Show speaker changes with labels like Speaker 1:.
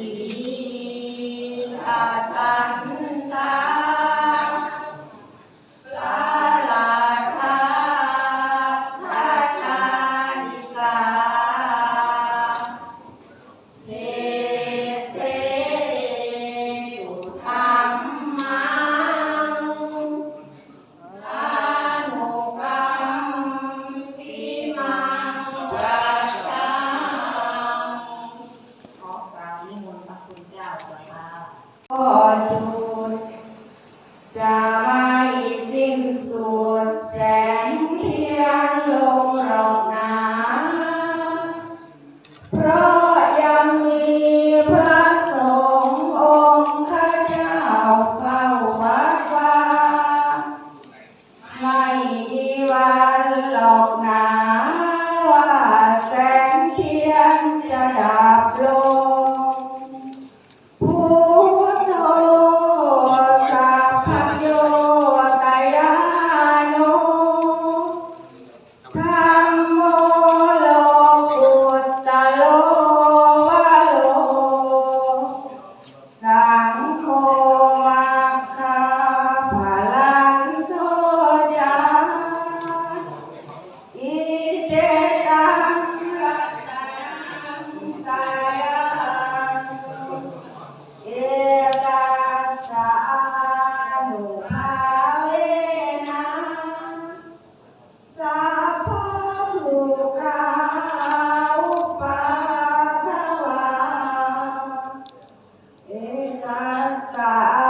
Speaker 1: น ก็จุดจะไม่สิ้นสุดแสงเทียนลงหรอกนาเพราะยังมีพระสงฆ์องค์ข้าเจ้าเฝ้าวัดวาไม่มีวันหลอกนาว่าแสงเทียนจะดับ Ah.